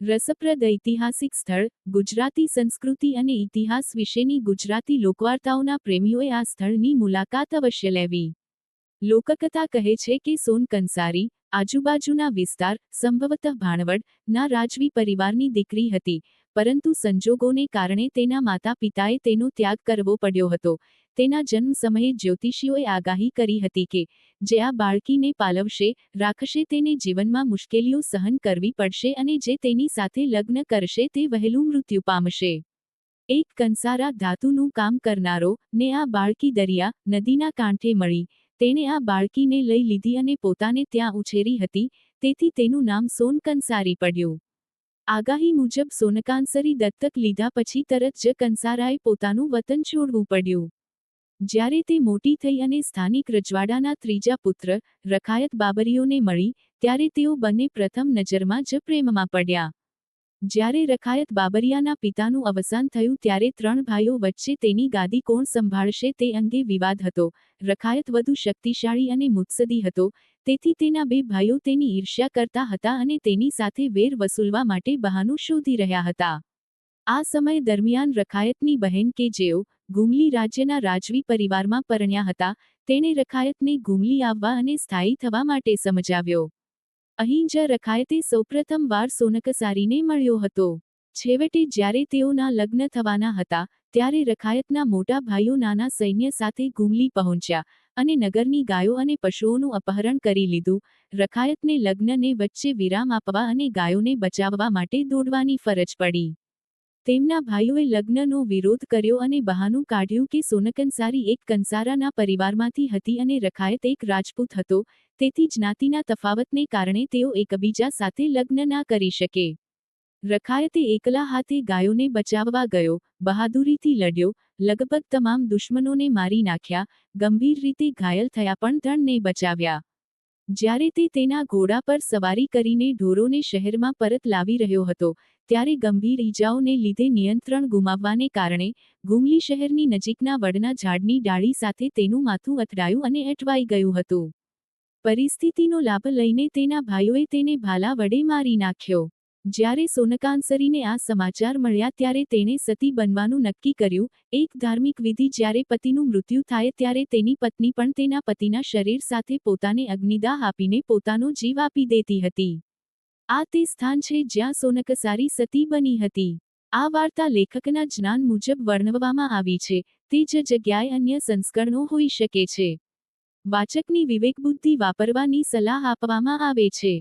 રસપ્રદ ઐતિહાસિક સ્થળ, ગુજરાતી સંસ્કૃતિ અને ઇતિહાસ વિશેની ગુજરાતી લોકવાર્તાઓના પ્રેમીઓએ આ સ્થળની મુલાકાત અવશ્ય લેવી. લોકકથા કહે છે કે સોન કંસારી, આજુબાજુના વિસ્તાર, સંભવતઃ ભાણવડ, ના રાજવી પરિવારની દીકરી હતી. પરંતુ સંજોગોને કારણે તેના માતા પિતાએ તેનો ત્યાગ કરવો પડ્યો હતો. તેના જન્મ સમયે જ્યોતિષીઓએ આગાહી કરી હતી કે, જે આ બાળકીને પાલવશે, રાખશે તેને જીવનમાં મુશ્કેલીઓ સહન કરવી પડશે અને જે તેની સાથે લગ્ન કરશે તે વહેલું મૃત્યુ પામશે. એક કંસારા ધાતુનું કામ કરનારો ને આ બાળકી દરિયા નદીના કાંઠે મળી. તેણે આ બાળકીને લઈ લીધી અને પોતાને ત્યાં ઉછેરી હતી. તેથી તેનું નામ સોન કંસારી પડ્યું. આગાહી મુજબ સોનકાંસરી દત્તક લીધા પછી તરત જ કંસારાએ પોતાનું વતન છોડવું પડ્યું. જ્યારે તે મોટી થઈ અને સ્થાનિક રજવાડાના ત્રીજા પુત્ર, રખાયત બાબરીઓને મળી, ત્યારે તેઓ બંને પ્રથમ નજરમાં જ પ્રેમમાં પડ્યા. જ્યારે રખાયત બાબરિયાના પિતાનું અવસાન થયું ત્યારે ત્રણ ભાઈઓ વચ્ચે તેની ગાદી કોણ સંભાળશે તે અંગે વિવાદ હતો. રખાયત વધુ શક્તિશાળી અને મુત્સદી હતો. તેથી તેના બે ભાઈઓ તેની ઈર્ષ્યા કરતા હતા અને તેની સાથે વેર વસૂલવા માટે બહાનું શોધી રહ્યા હતા. આ સમય દરમિયાન રખાયતની બહેન કે જેઓ ગુમલી રાજ્યના રાજવી પરિવારમાં પરણ્યા હતા, તેણે રખાયતને ગુમલી આવવા અને સ્થાયી થવા માટે સમજાવ્યો. અહીં જ રખાયતે સૌપ્રથમ વાર સોનકસારીને મળ્યો હતો. છેવટે જ્યારે તેઓના લગ્ન થવાના હતા ત્યારે રખાયતના મોટા ભાઈઓ નાના સૈન્ય સાથે ગુમલી પહોંચ્યા અને નગરની ગાયો અને પશુઓનું અપહરણ કરી લીધું. રખાયતને લગ્નને વચ્ચે વિરામ આપવા અને ગાયોને બચાવવા માટે દોડવાની ફરજ પડી. તેમના ભાઈઓએ લગ્નનો વિરોધ કર્યો અને બહાનું કાઢ્યું કે સોનકંસારી એક કંસારાના પરિવારમાંથી હતી અને રખાયત એક રાજપૂત હતો. તેથી જ્ઞાતિના તફાવતને કારણે તેઓ એકબીજા સાથે લગ્ન ના કરી શકે. રખાયતે એકલા હાથે ગાયોને બચાવવા ગયો, બહાદુરીથી લડ્યો, લગભગ તમામ દુશ્મનોને મારી નાખ્યા, ગંભીર રીતે ઘાયલ થયા પણ ધણને બચાવ્યા. જ્યારે તે તેના ઘોડા પર સવારી કરીને ઢોરોને શહેરમાં પરત લાવી રહ્યો હતો, ત્યારે ગંભીર ઈજાઓને લીધે નિયંત્રણ ગુમાવવાને કારણે ગુમલી શહેરની નજીકના વડના ઝાડની ડાળી સાથે તેનું માથું અથડાયું અને અટવાઈ ગયું હતું. પરિસ્થિતિનો લાભ લઈને તેના ભાઈઓએ તેને ભાલા વડે મારી નાખ્યો. જ્યારે સોનકાંસરીને આ સમાચાર મળ્યા ત્યારે તેણે સતી બનવાનું નક્કી કર્યું. એક ધાર્મિક વિધિ જ્યારે પતિનું મૃત્યુ થાય ત્યારે તેની પત્ની પણ તેના પતિના શરીર સાથે પોતાને અગ્નિદાહ આપીને પોતાનો જીવ આપી દેતી હતી. આ તે સ્થાન છે જ્યાં સોનકસારી સતી બની હતી. આ વાર્તા લેખકના જ્ઞાન મુજબ વર્ણવવામાં આવી છે. તે જ જગ્યાએ અન્ય સંસ્કરણો હોઈ શકે છે. વાચકની વિવેકબુદ્ધિ વાપરવાની સલાહ આપવામાં આવે છે.